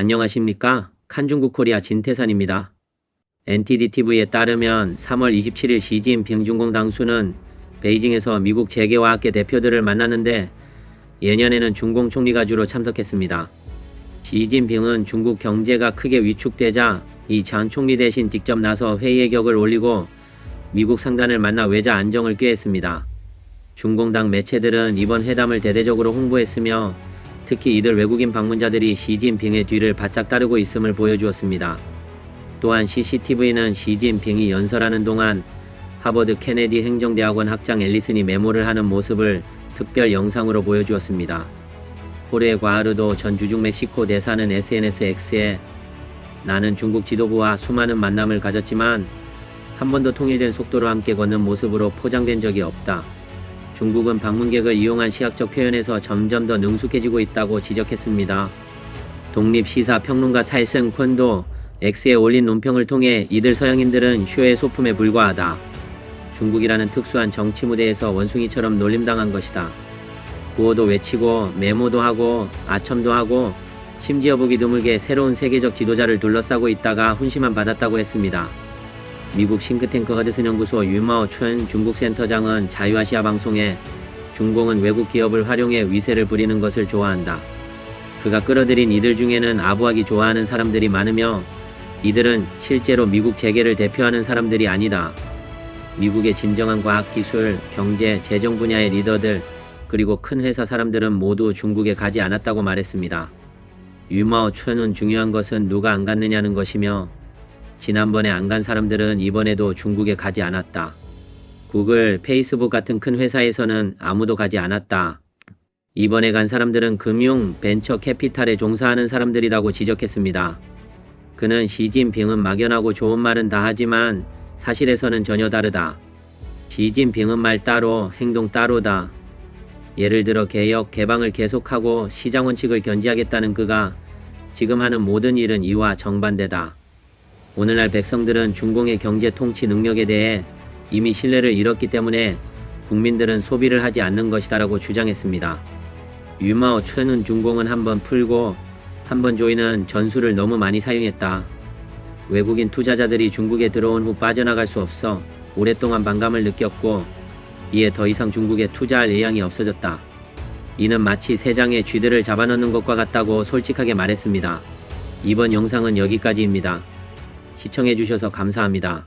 안녕하십니까? 칸중국 코리아 진태산입니다. NTD-TV에 따르면 3월 27일 시진핑 중공 당수는 베이징에서 미국 재계화학계 대표들을 만났는데 예년에는 중공 총리가 주로 참석했습니다. 시진핑은 중국 경제가 크게 위축되자 이장 총리 대신 직접 나서 회의의 격을 올리고 미국 상단을 만나 외자 안정을 꾀했습니다. 중공당 매체들은 이번 회담을 대대적으로 홍보했으며 특히 이들 외국인 방문자들이 시진핑의 뒤를 바짝 따르고 있음을 보여주었습니다. 또한 CCTV는 시진핑이 연설하는 동안 하버드 케네디 행정대학원 학장 앨리슨이 메모를 하는 모습을 특별 영상으로 보여주었습니다. 호레 과르도 전 주중 멕시코 대사는 SNS X에 나는 중국 지도부와 수많은 만남을 가졌지만 한 번도 통일된 속도로 함께 걷는 모습으로 포장된 적이 없다. 중국은 방문객을 이용한 시각적 표현에서 점점 더 능숙해지고 있다고 지적했습니다. 독립시사 평론가 찰승 콘도 X에 올린 논평을 통해 이들 서양인들은 쇼의 소품에 불과하다. 중국이라는 특수한 정치 무대에서 원숭이처럼 놀림당한 것이다. 구호도 외치고 메모도 하고 아첨도 하고 심지어 보기 드물게 새로운 세계적 지도자를 둘러싸고 있다가 훈시만 받았다고 했습니다. 미국 싱크탱크 허드슨 연구소 유마오 춘 중국 센터장은 자유아시아 방송에 중공은 외국 기업을 활용해 위세를 부리는 것을 좋아한다. 그가 끌어들인 이들 중에는 아부하기 좋아하는 사람들이 많으며 이들은 실제로 미국 재계를 대표하는 사람들이 아니다. 미국의 진정한 과학 기술, 경제, 재정 분야의 리더들, 그리고 큰 회사 사람들은 모두 중국에 가지 않았다고 말했습니다. 유마오 춘은 중요한 것은 누가 안 갔느냐는 것이며 지난번에 안 간 사람들은 이번에도 중국에 가지 않았다. 구글, 페이스북 같은 큰 회사에서는 아무도 가지 않았다. 이번에 간 사람들은 금융, 벤처 캐피탈에 종사하는 사람들이라고 지적했습니다. 그는 시진핑은 막연하고 좋은 말은 다 하지만 사실에서는 전혀 다르다. 시진핑은 말 따로, 행동 따로다. 예를 들어 개혁, 개방을 계속하고 시장 원칙을 견지하겠다는 그가 지금 하는 모든 일은 이와 정반대다. 오늘날 백성들은 중공의 경제 통치 능력에 대해 이미 신뢰를 잃었기 때문에 국민들은 소비를 하지 않는 것이다라고 주장했습니다. 유마오 최는 중공은 한번 풀고 한번 조이는 전술을 너무 많이 사용했다. 외국인 투자자들이 중국에 들어온 후 빠져나갈 수 없어 오랫동안 반감을 느꼈고 이에 더 이상 중국에 투자할 의향이 없어졌다. 이는 마치 새 장에 쥐들을 잡아넣는 것과 같다고 솔직하게 말했습니다. 이번 영상은 여기까지입니다. 시청해주셔서 감사합니다.